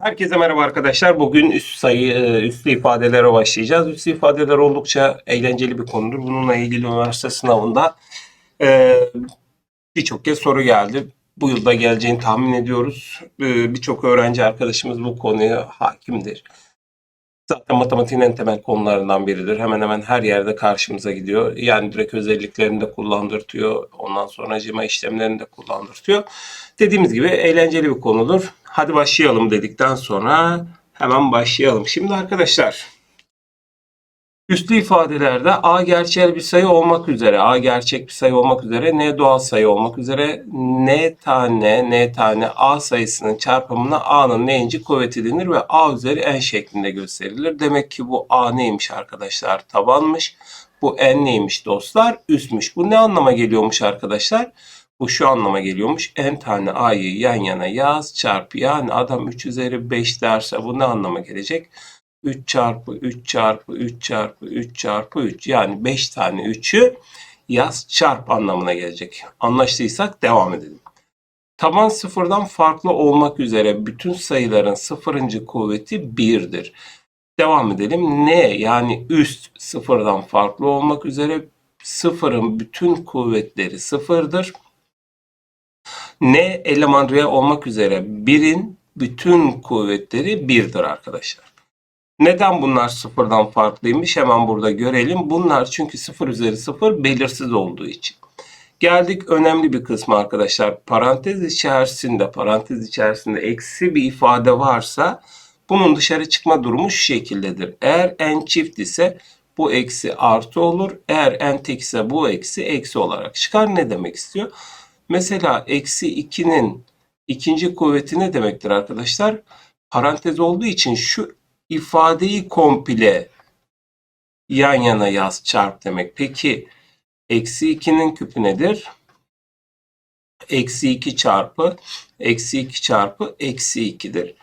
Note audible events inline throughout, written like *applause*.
Herkese merhaba arkadaşlar. Bugün üst sayı, e, üslü ifadelere başlayacağız. Üslü ifadeler oldukça eğlenceli bir konudur. Bununla ilgili üniversite sınavında e, birçok kez soru geldi. Bu yılda geleceğini tahmin ediyoruz. E, birçok öğrenci arkadaşımız bu konuya hakimdir. Zaten matematiğin en temel konularından biridir. Hemen hemen her yerde karşımıza gidiyor. Yani direkt özelliklerini de kullandırtıyor. Ondan sonra cima işlemlerini de kullandırtıyor. Dediğimiz gibi eğlenceli bir konudur. Hadi başlayalım dedikten sonra hemen başlayalım. Şimdi arkadaşlar üslü ifadelerde a gerçel bir sayı olmak üzere, a gerçek bir sayı olmak üzere, n doğal sayı olmak üzere n tane n tane a sayısının çarpımına a'nın n'inci kuvveti denir ve a üzeri n şeklinde gösterilir. Demek ki bu a neymiş arkadaşlar? Tabanmış. Bu n neymiş dostlar? Üstmüş. Bu ne anlama geliyormuş arkadaşlar? Bu şu anlama geliyormuş. n tane a'yı yan yana yaz çarpı. Yani adam 3 üzeri 5 derse bu ne anlama gelecek? 3 çarpı 3 çarpı 3 çarpı 3 çarpı 3 yani 5 tane 3'ü yaz çarp anlamına gelecek. Anlaştıysak devam edelim. Taban sıfırdan farklı olmak üzere bütün sayıların sıfırıncı kuvveti 1'dir. Devam edelim. Ne yani üst sıfırdan farklı olmak üzere sıfırın bütün kuvvetleri sıfırdır. N eleman R olmak üzere 1'in bütün kuvvetleri 1'dir arkadaşlar. Neden bunlar sıfırdan farklıymış? Hemen burada görelim. Bunlar çünkü sıfır üzeri sıfır belirsiz olduğu için. Geldik önemli bir kısmı arkadaşlar. Parantez içerisinde, parantez içerisinde eksi bir ifade varsa bunun dışarı çıkma durumu şu şekildedir. Eğer n çift ise bu eksi artı olur. Eğer n tek ise bu eksi eksi olarak çıkar. Ne demek istiyor? Mesela eksi 2'nin ikinci kuvveti ne demektir arkadaşlar? Parantez olduğu için şu ifadeyi komple yan yana yaz çarp demek. Peki eksi 2'nin küpü nedir? Eksi 2 çarpı eksi 2 çarpı eksi 2'dir.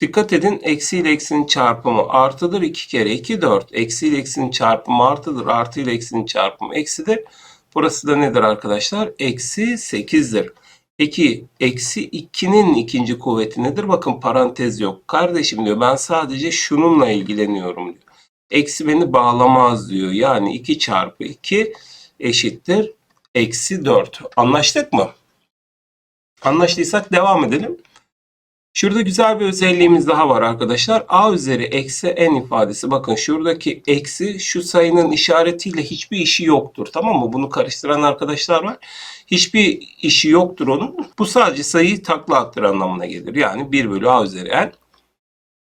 Dikkat edin eksi ile eksinin çarpımı artıdır 2 kere 2 4. Eksi ile eksinin çarpımı artıdır artı ile eksinin çarpımı eksidir. Burası da nedir arkadaşlar? Eksi 8'dir. Peki eksi 2'nin ikinci kuvveti nedir? Bakın parantez yok. Kardeşim diyor ben sadece şununla ilgileniyorum diyor. Eksi beni bağlamaz diyor. Yani 2 çarpı 2 eşittir. Eksi 4. Anlaştık mı? Anlaştıysak devam edelim. Şurada güzel bir özelliğimiz daha var arkadaşlar. A üzeri eksi n ifadesi. Bakın şuradaki eksi şu sayının işaretiyle hiçbir işi yoktur. Tamam mı? Bunu karıştıran arkadaşlar var. Hiçbir işi yoktur onun. Bu sadece sayıyı takla attır anlamına gelir. Yani 1 bölü a üzeri n.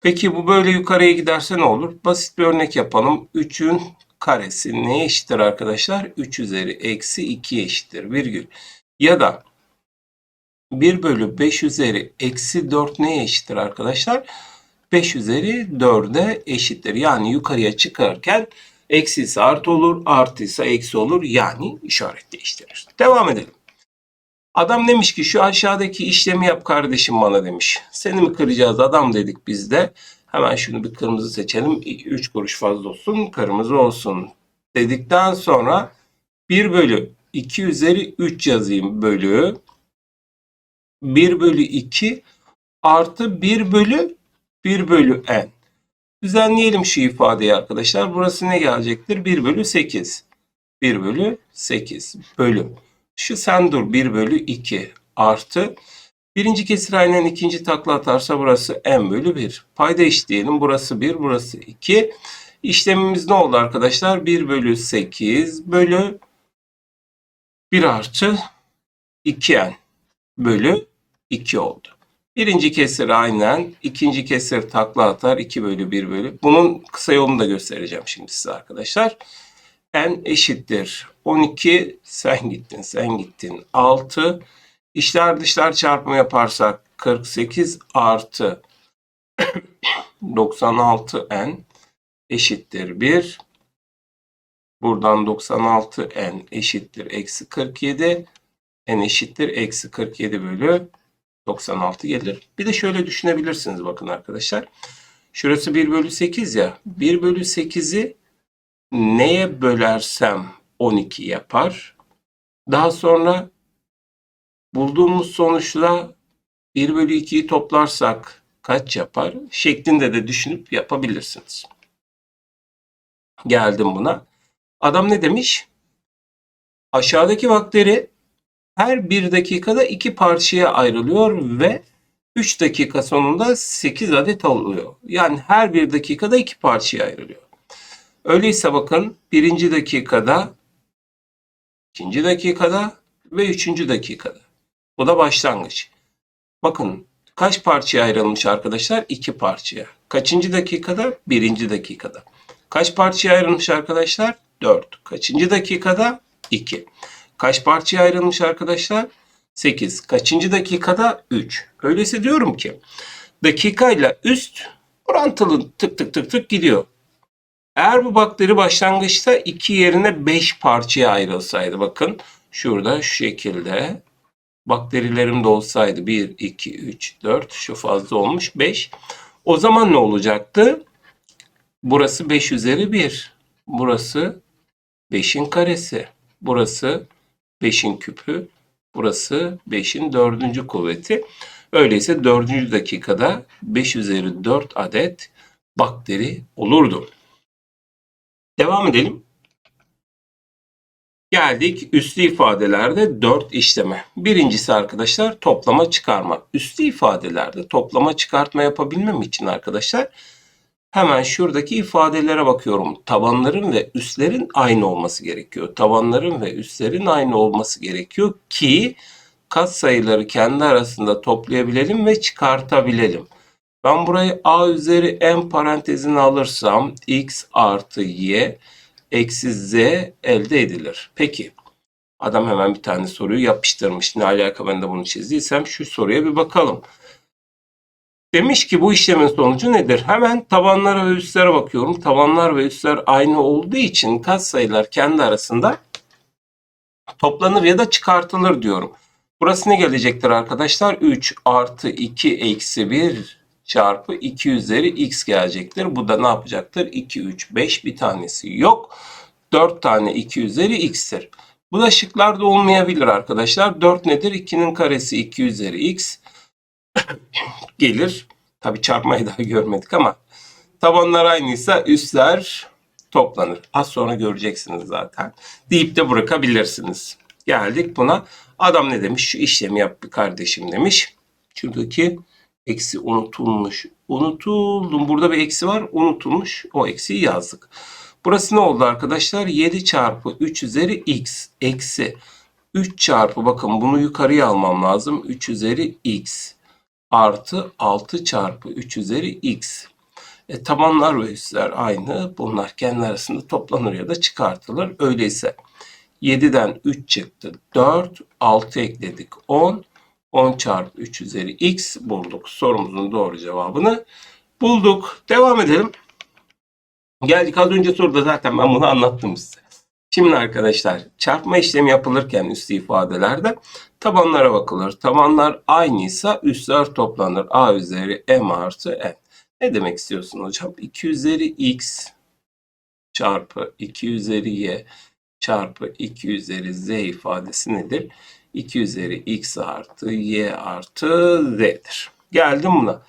Peki bu böyle yukarıya giderse ne olur? Basit bir örnek yapalım. 3'ün karesi neye eşittir arkadaşlar? 3 üzeri eksi 2 eşittir virgül. Ya da 1 bölü 5 üzeri eksi 4 neye eşittir arkadaşlar? 5 üzeri 4'e eşittir. Yani yukarıya çıkarken eksi ise artı olur, artı ise eksi olur. Yani işaret değiştirir. Devam edelim. Adam demiş ki şu aşağıdaki işlemi yap kardeşim bana demiş. Seni mi kıracağız adam dedik biz de. Hemen şunu bir kırmızı seçelim. 3 kuruş fazla olsun, kırmızı olsun dedikten sonra 1 bölü 2 üzeri 3 yazayım bölü 1 bölü 2 artı 1 bölü 1 bölü n. Düzenleyelim şu ifadeyi arkadaşlar. Burası ne gelecektir? 1 bölü 8. 1 bölü 8 bölü. Şu sen dur 1 bölü 2 artı. Birinci kesir aynen ikinci takla atarsa burası n bölü 1. Payda eşitleyelim. Burası 1, burası 2. İşlemimiz ne oldu arkadaşlar? 1 bölü 8 bölü 1 artı 2n bölü 2 oldu. Birinci kesir aynen, ikinci kesir takla atar 2 bölü 1 bölü. Bunun kısa yolunu da göstereceğim şimdi size arkadaşlar. n eşittir 12, sen gittin, sen gittin 6. İşler dışlar çarpımı yaparsak 48 artı *coughs* 96n eşittir 1. Buradan 96n eşittir eksi 47. n eşittir eksi 47 bölü 96 gelir. Bir de şöyle düşünebilirsiniz bakın arkadaşlar. Şurası 1 bölü 8 ya. 1 bölü 8'i neye bölersem 12 yapar. Daha sonra bulduğumuz sonuçla 1 bölü 2'yi toplarsak kaç yapar şeklinde de düşünüp yapabilirsiniz. Geldim buna. Adam ne demiş? Aşağıdaki bakteri her bir dakikada iki parçaya ayrılıyor ve 3 dakika sonunda 8 adet oluyor. Yani her bir dakikada iki parçaya ayrılıyor. Öyleyse bakın birinci dakikada, ikinci dakikada ve üçüncü dakikada. Bu da başlangıç. Bakın kaç parçaya ayrılmış arkadaşlar? İki parçaya. Kaçıncı dakikada? Birinci dakikada. Kaç parçaya ayrılmış arkadaşlar? Dört. Kaçıncı dakikada? İki. Kaç parçaya ayrılmış arkadaşlar? 8. Kaçıncı dakikada? 3. Öyleyse diyorum ki dakikayla üst orantılı tık tık tık tık gidiyor. Eğer bu bakteri başlangıçta 2 yerine 5 parçaya ayrılsaydı bakın şurada şu şekilde bakterilerim de olsaydı 1, 2, 3, 4 şu fazla olmuş 5. O zaman ne olacaktı? Burası 5 üzeri 1. Burası 5'in karesi. Burası 5'in küpü. Burası 5'in dördüncü kuvveti. Öyleyse dördüncü dakikada 5 üzeri 4 adet bakteri olurdu. Devam edelim. Geldik üslü ifadelerde 4 işleme. Birincisi arkadaşlar toplama çıkarma. Üslü ifadelerde toplama çıkartma yapabilmem için arkadaşlar hemen şuradaki ifadelere bakıyorum. Tabanların ve üstlerin aynı olması gerekiyor. Tabanların ve üstlerin aynı olması gerekiyor ki katsayıları kendi arasında toplayabilelim ve çıkartabilelim. Ben burayı a üzeri n parantezine alırsam x artı y eksi z elde edilir. Peki adam hemen bir tane soruyu yapıştırmış. Ne alaka ben de bunu çizdiysem şu soruya bir bakalım. Demiş ki bu işlemin sonucu nedir? Hemen tabanlara ve üstlere bakıyorum. Tabanlar ve üstler aynı olduğu için katsayılar kendi arasında toplanır ya da çıkartılır diyorum. Burası ne gelecektir arkadaşlar? 3 artı 2 eksi 1 çarpı 2 üzeri x gelecektir. Bu da ne yapacaktır? 2, 3, 5 bir tanesi yok. 4 tane 2 üzeri x'tir. Bu da şıklarda olmayabilir arkadaşlar. 4 nedir? 2'nin karesi 2 üzeri x gelir. Tabi çarpmayı daha görmedik ama tabanlar aynıysa üstler toplanır. Az sonra göreceksiniz zaten. Deyip de bırakabilirsiniz. Geldik buna. Adam ne demiş? Şu işlemi yap bir kardeşim demiş. Şuradaki eksi unutulmuş. Unutuldum. Burada bir eksi var. Unutulmuş. O eksiyi yazdık. Burası ne oldu arkadaşlar? 7 çarpı 3 üzeri x eksi 3 çarpı bakın bunu yukarıya almam lazım. 3 üzeri x artı 6 çarpı 3 üzeri x. E, tabanlar ve üstler aynı. Bunlar kendi arasında toplanır ya da çıkartılır. Öyleyse 7'den 3 çıktı. 4, 6 ekledik 10. 10 çarpı 3 üzeri x bulduk. Sorumuzun doğru cevabını bulduk. Devam edelim. Geldik az önce soruda zaten ben bunu anlattım size. Şimdi arkadaşlar çarpma işlemi yapılırken üstü ifadelerde tabanlara bakılır. Tabanlar aynıysa üstler toplanır. A üzeri m artı n. Ne demek istiyorsun hocam? 2 üzeri x çarpı 2 üzeri y çarpı 2 üzeri z ifadesi nedir? 2 üzeri x artı y artı z'dir. Geldim buna.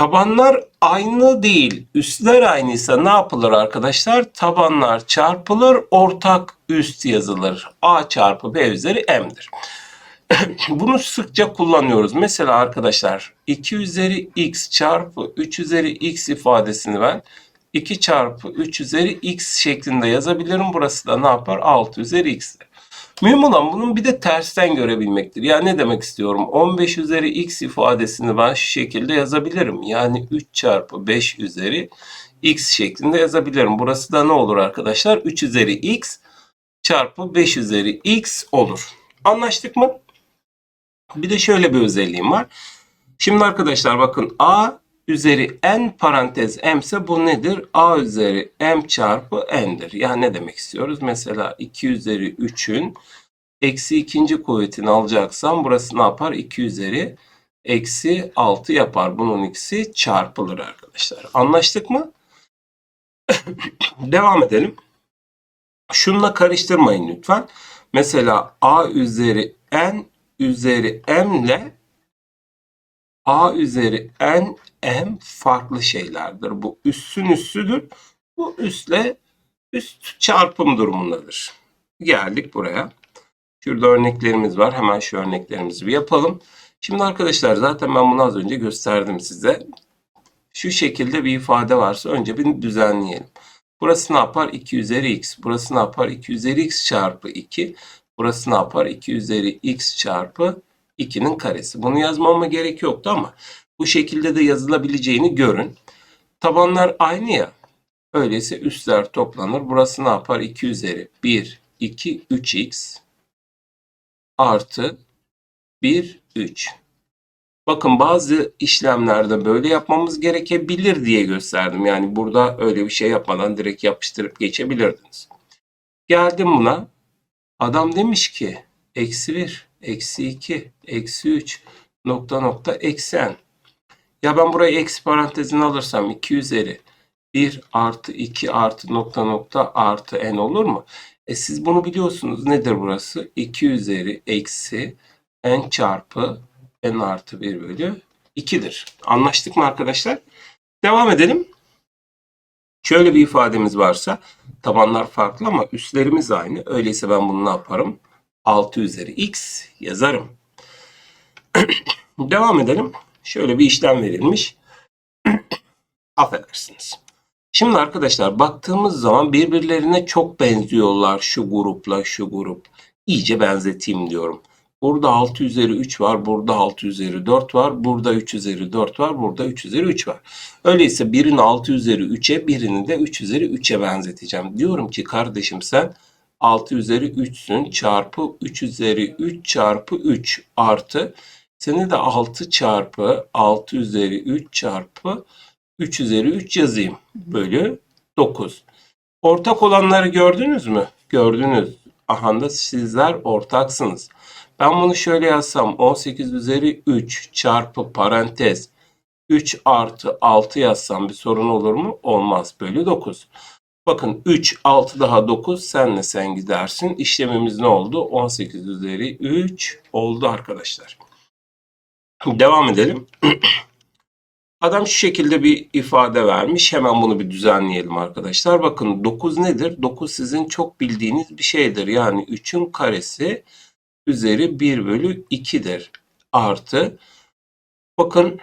Tabanlar aynı değil. Üstler aynıysa ne yapılır arkadaşlar? Tabanlar çarpılır, ortak üst yazılır. A çarpı B üzeri M'dir. *clears throat* Bunu sıkça kullanıyoruz. Mesela arkadaşlar 2 üzeri x çarpı 3 üzeri x ifadesini ben 2 çarpı 3 üzeri x şeklinde yazabilirim. Burası da ne yapar? 6 üzeri x'dir. Mühim olan bunun bir de tersten görebilmektir. Yani ne demek istiyorum? 15 üzeri x ifadesini ben şu şekilde yazabilirim. Yani 3 çarpı 5 üzeri x şeklinde yazabilirim. Burası da ne olur arkadaşlar? 3 üzeri x çarpı 5 üzeri x olur. Anlaştık mı? Bir de şöyle bir özelliğim var. Şimdi arkadaşlar bakın a üzeri n parantez m ise bu nedir? a üzeri m çarpı n'dir. Yani ne demek istiyoruz? Mesela 2 üzeri 3'ün eksi ikinci kuvvetini alacaksam burası ne yapar? 2 üzeri eksi 6 yapar. Bunun ikisi çarpılır arkadaşlar. Anlaştık mı? *coughs* Devam edelim. Şununla karıştırmayın lütfen. Mesela a üzeri n üzeri m ile A üzeri n m farklı şeylerdir. Bu üssün üssüdür. Bu üstle üst çarpım durumundadır. Geldik buraya. Şurada örneklerimiz var. Hemen şu örneklerimizi bir yapalım. Şimdi arkadaşlar zaten ben bunu az önce gösterdim size. Şu şekilde bir ifade varsa önce bir düzenleyelim. Burası ne yapar? 2 üzeri x. Burası ne yapar? 2 üzeri x çarpı 2. Burası ne yapar? 2 üzeri x çarpı 2'nin karesi. Bunu yazmama gerek yoktu ama bu şekilde de yazılabileceğini görün. Tabanlar aynı ya. Öyleyse üstler toplanır. Burası ne yapar? 2 üzeri 1, 2, 3x artı 1, 3. Bakın bazı işlemlerde böyle yapmamız gerekebilir diye gösterdim. Yani burada öyle bir şey yapmadan direkt yapıştırıp geçebilirdiniz. Geldim buna. Adam demiş ki eksi 1, eksi 2, eksi 3 nokta nokta eksi n. Ya ben burayı eksi parantezine alırsam 2 üzeri 1 artı 2 artı nokta nokta artı n olur mu? E siz bunu biliyorsunuz. Nedir burası? 2 üzeri eksi n çarpı n artı 1 bölü 2'dir. Anlaştık mı arkadaşlar? Devam edelim. Şöyle bir ifademiz varsa tabanlar farklı ama üstlerimiz aynı. Öyleyse ben bunu ne yaparım? 6 üzeri x yazarım. *clears throat* Devam edelim. Şöyle bir işlem verilmiş. *clears throat* Affedersiniz. Şimdi arkadaşlar baktığımız zaman birbirlerine çok benziyorlar şu grupla şu grup. İyice benzeteyim diyorum. Burada 6 üzeri 3 var, burada 6 üzeri 4 var, burada 3 üzeri 4 var, burada 3 üzeri 3 var. Öyleyse birini 6 üzeri 3'e, birini de 3 üzeri 3'e benzeteceğim. Diyorum ki kardeşim sen 6 üzeri 3'sün çarpı 3 üzeri 3 çarpı 3 artı seni de 6 çarpı 6 üzeri 3 çarpı 3 üzeri 3 yazayım. Bölü 9. Ortak olanları gördünüz mü? Gördünüz. Aha da sizler ortaksınız. Ben bunu şöyle yazsam 18 üzeri 3 çarpı parantez 3 artı 6 yazsam bir sorun olur mu? Olmaz. Bölü 9. Bakın 3, 6 daha 9 senle sen gidersin. İşlemimiz ne oldu? 18 üzeri 3 oldu arkadaşlar. Devam edelim. *clears throat* Adam şu şekilde bir ifade vermiş. Hemen bunu bir düzenleyelim arkadaşlar. Bakın 9 nedir? 9 sizin çok bildiğiniz bir şeydir. Yani 3'ün karesi üzeri 1 bölü 2'dir. Artı bakın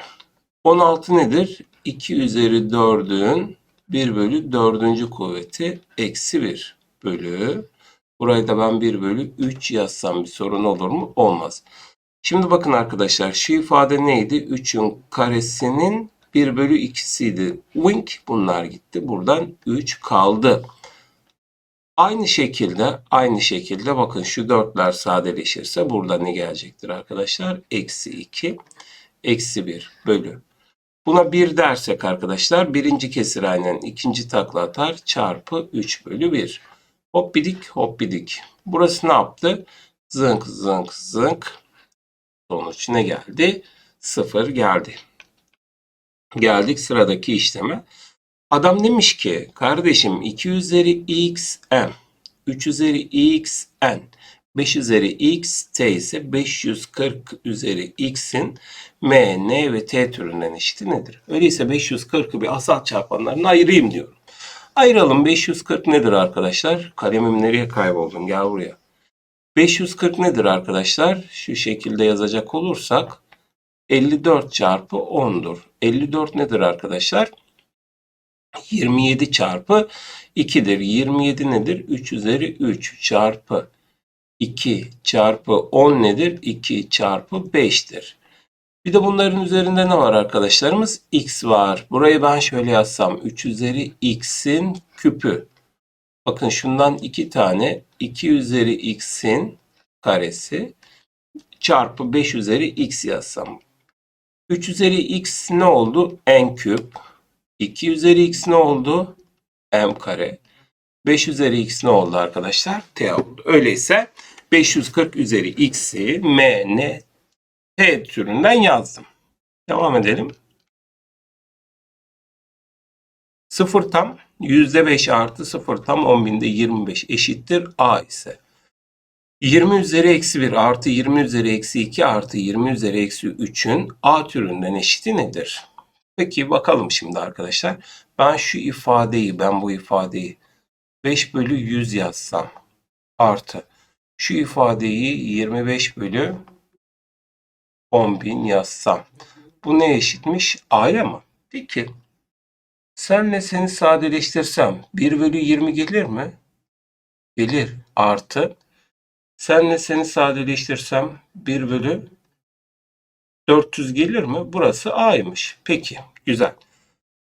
16 nedir? 2 üzeri 4'ün 1 bölü 4. kuvveti eksi 1 bölü. Burayı da ben 1 bölü 3 yazsam bir sorun olur mu? Olmaz. Şimdi bakın arkadaşlar şu ifade neydi? 3'ün karesinin 1 bölü 2'siydi. Wink bunlar gitti. Buradan 3 kaldı. Aynı şekilde aynı şekilde bakın şu 4'ler sadeleşirse burada ne gelecektir arkadaşlar? Eksi 2 eksi 1 bölü. Buna 1 dersek arkadaşlar birinci kesir aynen ikinci takla atar çarpı 3 bölü 1. Hop bidik hop bidik. Burası ne yaptı? Zınk zınk zınk. Sonuç ne geldi? 0 geldi. Geldik sıradaki işleme. Adam demiş ki kardeşim 2 üzeri x n 3 üzeri x n 5 üzeri x t ise 540 üzeri x'in m, n ve t türünden eşiti nedir? Öyleyse 540'ı bir asal çarpanlarına ayırayım diyorum. Ayıralım 540 nedir arkadaşlar? Kalemim nereye kayboldum? Gel buraya. 540 nedir arkadaşlar? Şu şekilde yazacak olursak 54 çarpı 10'dur. 54 nedir arkadaşlar? 27 çarpı 2'dir. 27 nedir? 3 üzeri 3 çarpı 2 çarpı 10 nedir? 2 çarpı 5'tir. Bir de bunların üzerinde ne var arkadaşlarımız? x var. Burayı ben şöyle yazsam 3 üzeri x'in küpü. Bakın şundan 2 tane 2 üzeri x'in karesi çarpı 5 üzeri x yazsam. 3 üzeri x ne oldu? n küp. 2 üzeri x ne oldu? m kare. 5 üzeri x ne oldu arkadaşlar? t oldu. Öyleyse 540 üzeri x'i m, n, t türünden yazdım. Devam edelim. 0 tam %5 artı 0 tam 10 binde 25 eşittir a ise. 20 üzeri eksi 1 artı 20 üzeri eksi 2 artı 20 üzeri eksi 3'ün A türünden eşiti nedir? Peki bakalım şimdi arkadaşlar. Ben şu ifadeyi, ben bu ifadeyi 5 bölü 100 yazsam artı şu ifadeyi 25 bölü 10.000 yazsam. Bu ne eşitmiş? A'ya mı? Peki. Senle seni sadeleştirsem 1 bölü 20 gelir mi? Gelir. Artı. Senle seni sadeleştirsem 1 bölü 400 gelir mi? Burası A'ymış. Peki. Güzel.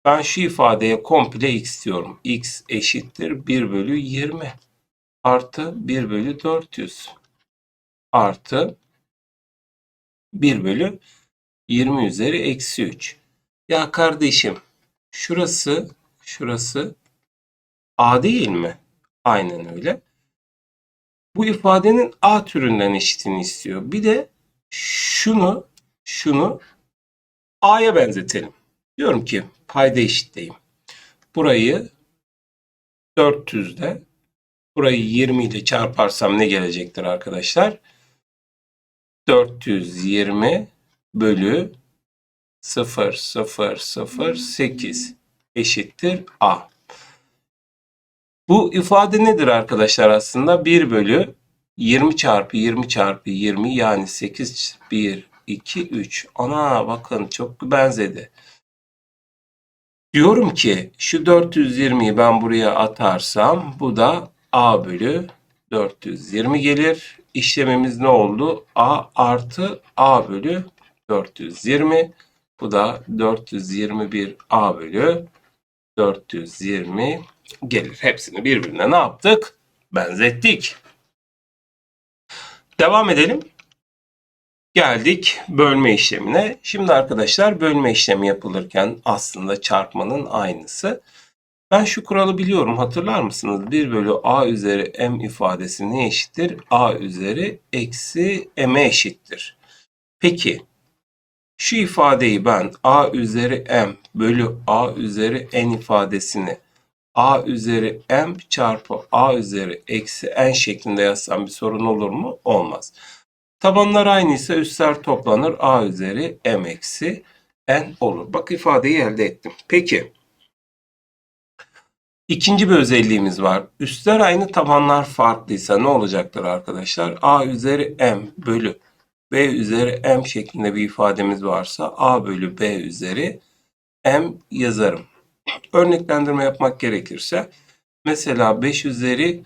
Ben şu ifadeye komple x diyorum. x eşittir 1 bölü 20 artı 1 bölü 400 artı 1 bölü 20 üzeri eksi 3. Ya kardeşim şurası şurası A değil mi? Aynen öyle. Bu ifadenin A türünden eşitini istiyor. Bir de şunu şunu A'ya benzetelim. Diyorum ki payda eşitleyeyim. Burayı 400'de burayı 20 ile çarparsam ne gelecektir arkadaşlar? 420 bölü 0,008 eşittir A. Bu ifade nedir arkadaşlar aslında? 1 bölü 20 çarpı 20 çarpı 20 yani 8 1 2 3. Ana bakın çok benzedi. Diyorum ki şu 420'yi ben buraya atarsam bu da A bölü 420 gelir. İşlemimiz ne oldu? A artı A bölü 420. Bu da 421 A bölü 420 gelir. Hepsini birbirine ne yaptık? Benzettik. Devam edelim. Geldik bölme işlemine. Şimdi arkadaşlar bölme işlemi yapılırken aslında çarpmanın aynısı. Ben şu kuralı biliyorum hatırlar mısınız? 1 bölü a üzeri m ifadesi ne eşittir? a üzeri eksi m'e eşittir. Peki şu ifadeyi ben a üzeri m bölü a üzeri n ifadesini a üzeri m çarpı a üzeri eksi n şeklinde yazsam bir sorun olur mu? Olmaz. Tabanlar aynıysa üstler toplanır a üzeri m eksi n olur. Bak ifadeyi elde ettim. Peki. İkinci bir özelliğimiz var. Üstler aynı tabanlar farklıysa ne olacaktır arkadaşlar? a üzeri m bölü b üzeri m şeklinde bir ifademiz varsa a bölü b üzeri m yazarım. Örneklendirme yapmak gerekirse mesela 5 üzeri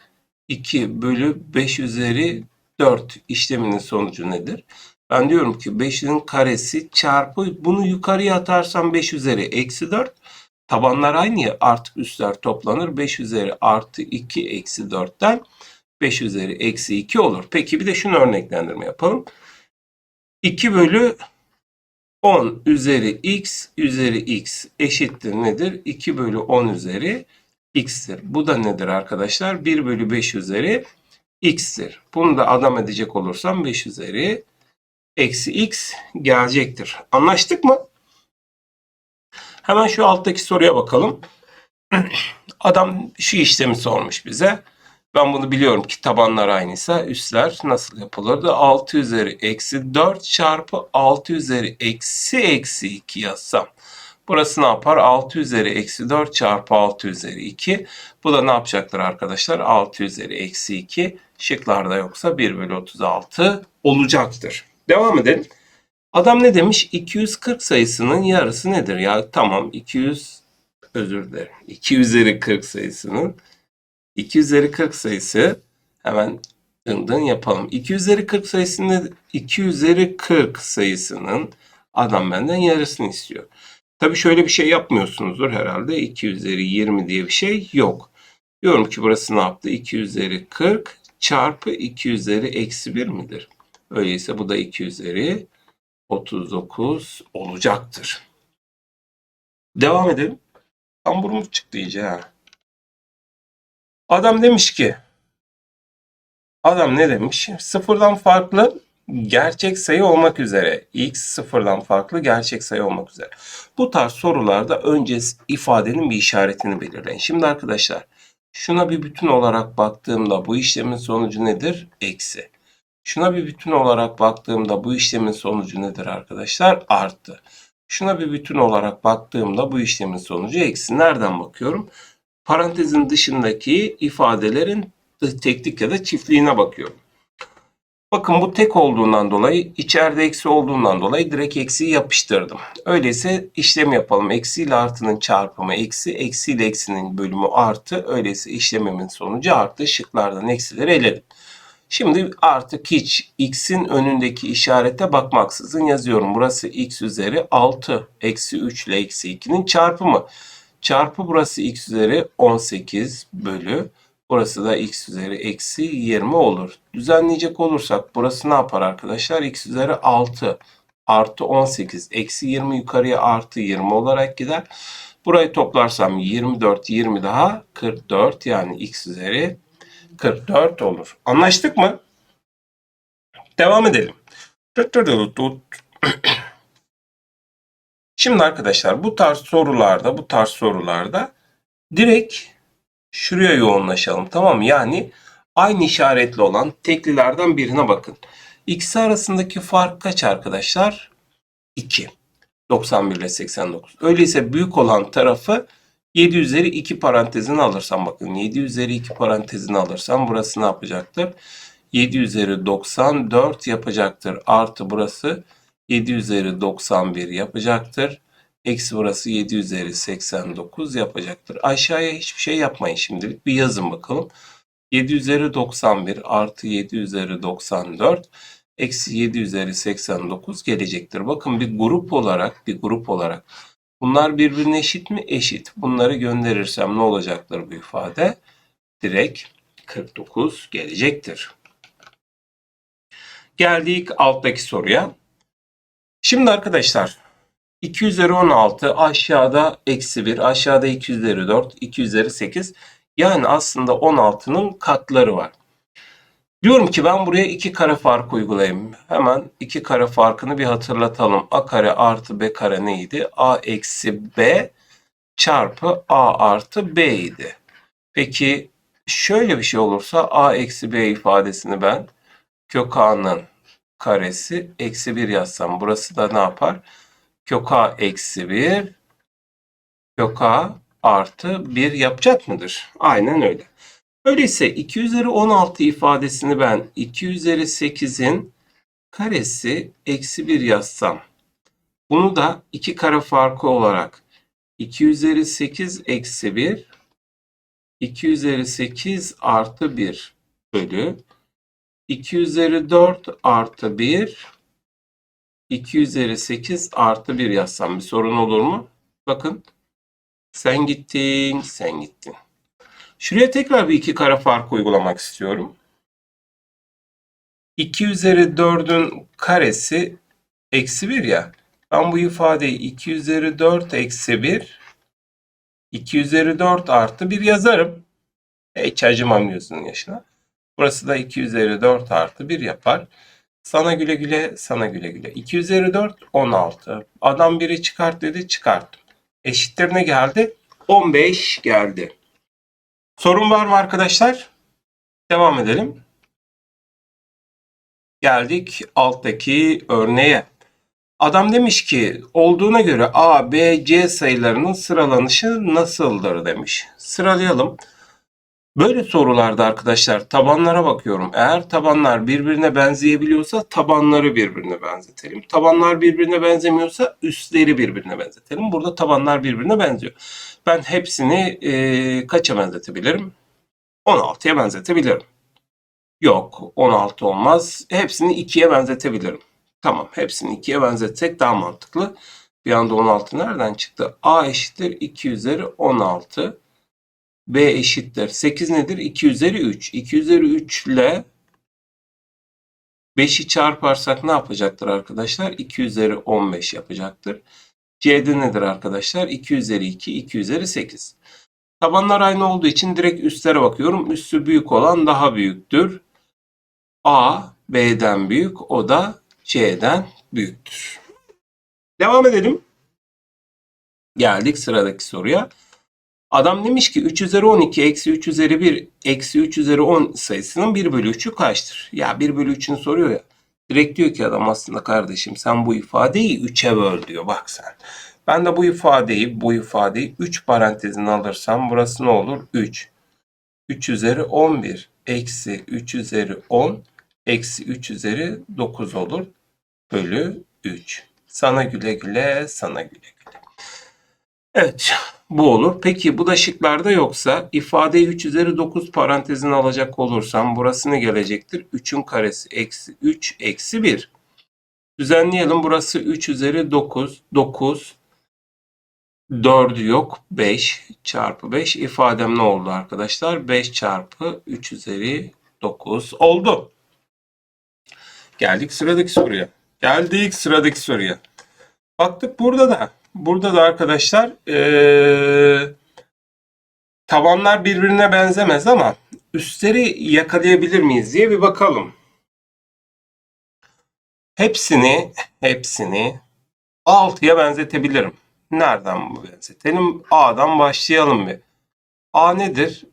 2 bölü 5 üzeri 4 işleminin sonucu nedir? Ben diyorum ki 5'in karesi çarpı bunu yukarıya atarsam 5 üzeri eksi 4 Tabanlar aynı ya artık üstler toplanır. 5 üzeri artı 2 eksi 4'ten 5 üzeri eksi 2 olur. Peki bir de şunu örneklendirme yapalım. 2 bölü 10 üzeri x üzeri x eşittir nedir? 2 bölü 10 üzeri x'tir. Bu da nedir arkadaşlar? 1 bölü 5 üzeri x'tir. Bunu da adam edecek olursam 5 üzeri eksi x gelecektir. Anlaştık mı? Hemen şu alttaki soruya bakalım. *clears throat* Adam şu işlemi sormuş bize. Ben bunu biliyorum ki tabanlar aynıysa üstler nasıl yapılırdı? 6 üzeri eksi 4 çarpı 6 üzeri eksi eksi 2 yazsam. Burası ne yapar? 6 üzeri eksi 4 çarpı 6 üzeri 2. Bu da ne yapacaktır arkadaşlar? 6 üzeri eksi 2 şıklarda yoksa 1 bölü 36 olacaktır. Devam edelim. Adam ne demiş? 240 sayısının yarısı nedir? Ya tamam 200 özür dilerim. 2 üzeri 40 sayısının 2 üzeri 40 sayısı hemen dındın yapalım. 2 üzeri 40 sayısının 2 üzeri 40 sayısının adam benden yarısını istiyor. Tabi şöyle bir şey yapmıyorsunuzdur herhalde. 2 üzeri 20 diye bir şey yok. Diyorum ki burası ne yaptı? 2 üzeri 40 çarpı 2 üzeri eksi 1 midir? Öyleyse bu da 2 üzeri 39 olacaktır. Devam edelim. Kamburumuz çıktı iyice ha. Adam demiş ki Adam ne demiş? Sıfırdan farklı gerçek sayı olmak üzere. X sıfırdan farklı gerçek sayı olmak üzere. Bu tarz sorularda önce ifadenin bir işaretini belirleyin. Şimdi arkadaşlar şuna bir bütün olarak baktığımda bu işlemin sonucu nedir? Eksi. Şuna bir bütün olarak baktığımda bu işlemin sonucu nedir arkadaşlar? Artı. Şuna bir bütün olarak baktığımda bu işlemin sonucu eksi. Nereden bakıyorum? Parantezin dışındaki ifadelerin teklik ya da çiftliğine bakıyorum. Bakın bu tek olduğundan dolayı içeride eksi olduğundan dolayı direkt eksiyi yapıştırdım. Öyleyse işlem yapalım. Eksi ile artının çarpımı eksi, eksi ile eksinin bölümü artı. Öyleyse işlemimin sonucu artı. Şıklardan eksileri eledim. Şimdi artık hiç x'in önündeki işarete bakmaksızın yazıyorum. Burası x üzeri 6 eksi 3 ile eksi 2'nin çarpımı. Çarpı burası x üzeri 18 bölü. Burası da x üzeri eksi 20 olur. Düzenleyecek olursak burası ne yapar arkadaşlar? x üzeri 6 artı 18 eksi 20 yukarıya artı 20 olarak gider. Burayı toplarsam 24 20 daha 44 yani x üzeri 44 olur. Anlaştık mı? Devam edelim. *clears throat* Şimdi arkadaşlar bu tarz sorularda bu tarz sorularda direkt şuraya yoğunlaşalım tamam mı? Yani aynı işaretli olan teklilerden birine bakın. İkisi arasındaki fark kaç arkadaşlar? 2. 91 ile 89. Öyleyse büyük olan tarafı 7 üzeri 2 parantezini alırsam bakın 7 üzeri 2 parantezini alırsam burası ne yapacaktır? 7 üzeri 94 yapacaktır. Artı burası 7 üzeri 91 yapacaktır. Eksi burası 7 üzeri 89 yapacaktır. Aşağıya hiçbir şey yapmayın şimdilik. Bir yazın bakalım. 7 üzeri 91 artı 7 üzeri 94 eksi 7 üzeri 89 gelecektir. Bakın bir grup olarak bir grup olarak bunlar birbirine eşit mi? Eşit. Bunları gönderirsem ne olacaktır bu ifade? Direkt 49 gelecektir. Geldik alttaki soruya. Şimdi arkadaşlar 2 üzeri 16 aşağıda eksi 1 aşağıda 2 üzeri 4 2 üzeri 8 yani aslında 16'nın katları var. Diyorum ki ben buraya 2 kare fark uygulayayım. Hemen 2 kare farkını bir hatırlatalım. A kare artı B kare neydi? A eksi B çarpı A artı B idi. Peki şöyle bir şey olursa A eksi B ifadesini ben kök A'nın karesi eksi 1 yazsam burası da ne yapar? Kök A eksi 1 kök A artı 1 yapacak mıdır? Aynen öyle. Öyleyse 2 üzeri 16 ifadesini ben 2 üzeri 8'in karesi eksi 1 yazsam. Bunu da 2 kare farkı olarak 2 üzeri 8 eksi 1 2 üzeri 8 artı 1 bölü 2 üzeri 4 artı 1 2 üzeri 8 artı 1 yazsam bir sorun olur mu? Bakın sen gittin, sen gittin. Şuraya tekrar bir iki kare farkı uygulamak istiyorum. 2 üzeri 4'ün karesi eksi 1 ya. Ben bu ifadeyi 2 üzeri 4 eksi 1 2 üzeri 4 artı 1 yazarım. Hiç acımam gözünün yaşına. Burası da 2 üzeri 4 artı 1 yapar. Sana güle güle, sana güle güle. 2 üzeri 4, 16. Adam biri çıkart dedi, çıkarttım. Eşittir ne geldi? 15 geldi. Sorun var mı arkadaşlar? Devam edelim. Geldik alttaki örneğe. Adam demiş ki olduğuna göre A, B, C sayılarının sıralanışı nasıldır demiş. Sıralayalım. Böyle sorularda arkadaşlar tabanlara bakıyorum. Eğer tabanlar birbirine benzeyebiliyorsa tabanları birbirine benzetelim. Tabanlar birbirine benzemiyorsa üstleri birbirine benzetelim. Burada tabanlar birbirine benziyor. Ben hepsini e, kaça benzetebilirim? 16'ya benzetebilirim. Yok 16 olmaz. Hepsini 2'ye benzetebilirim. Tamam hepsini 2'ye benzetsek daha mantıklı. Bir anda 16 nereden çıktı? A eşittir 2 üzeri 16. B eşittir. 8 nedir? 2 üzeri 3. 2 üzeri 3 ile 5'i çarparsak ne yapacaktır arkadaşlar? 2 üzeri 15 yapacaktır. C'de nedir arkadaşlar? 2 üzeri 2, 2 üzeri 8. Tabanlar aynı olduğu için direkt üstlere bakıyorum. Üstü büyük olan daha büyüktür. A B'den büyük, o da C'den büyüktür. Devam edelim. Geldik sıradaki soruya. Adam demiş ki 3 üzeri 12 eksi 3 üzeri 1 eksi 3 üzeri 10 sayısının 1 bölü 3'ü kaçtır? Ya 1 bölü 3'ünü soruyor ya. Direkt diyor ki adam aslında kardeşim sen bu ifadeyi 3'e böl diyor bak sen. Ben de bu ifadeyi bu ifadeyi 3 parantezine alırsam burası ne olur? 3. 3 üzeri 11 eksi 3 üzeri 10 eksi 3 üzeri 9 olur. Bölü 3. Sana güle güle, sana güle güle. Evet, bu olur. Peki bu da şıklarda yoksa ifadeyi 3 üzeri 9 parantezine alacak olursam burası ne gelecektir? 3'ün karesi eksi 3 eksi 1. Düzenleyelim. Burası 3 üzeri 9. 9. 4'ü yok. 5 çarpı 5. ifadem ne oldu arkadaşlar? 5 çarpı 3 üzeri 9 oldu. Geldik sıradaki soruya. Geldik sıradaki soruya. Baktık burada da. Burada da arkadaşlar eee, tabanlar birbirine benzemez ama üstleri yakalayabilir miyiz diye bir bakalım. Hepsini hepsini 6'ya benzetebilirim. Nereden bu benzetelim? A'dan başlayalım bir. A nedir?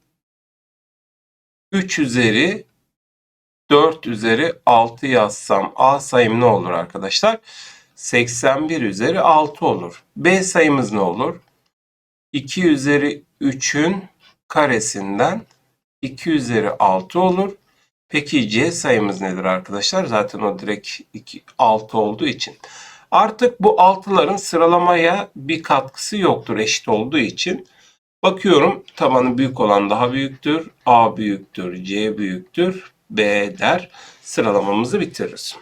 3 üzeri 4 üzeri 6 yazsam A sayım ne olur arkadaşlar? 81 üzeri 6 olur. B sayımız ne olur? 2 üzeri 3'ün karesinden 2 üzeri 6 olur. Peki C sayımız nedir arkadaşlar? Zaten o direkt 2, 6 olduğu için. Artık bu 6'ların sıralamaya bir katkısı yoktur eşit olduğu için. Bakıyorum tabanı büyük olan daha büyüktür. A büyüktür, C büyüktür, B der. Sıralamamızı bitiririz.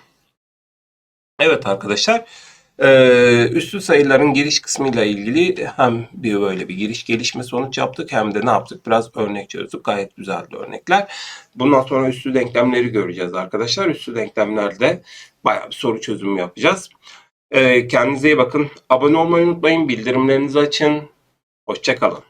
Evet arkadaşlar. eee, Üstü sayıların giriş kısmıyla ilgili hem bir böyle bir giriş gelişme sonuç yaptık hem de ne yaptık? Biraz örnek çözdük. Gayet güzeldi örnekler. Bundan sonra üstü denklemleri göreceğiz arkadaşlar. Üstü denklemlerde bayağı bir soru çözümü yapacağız. Eee, Kendinize iyi bakın. Abone olmayı unutmayın. Bildirimlerinizi açın. Hoşçakalın.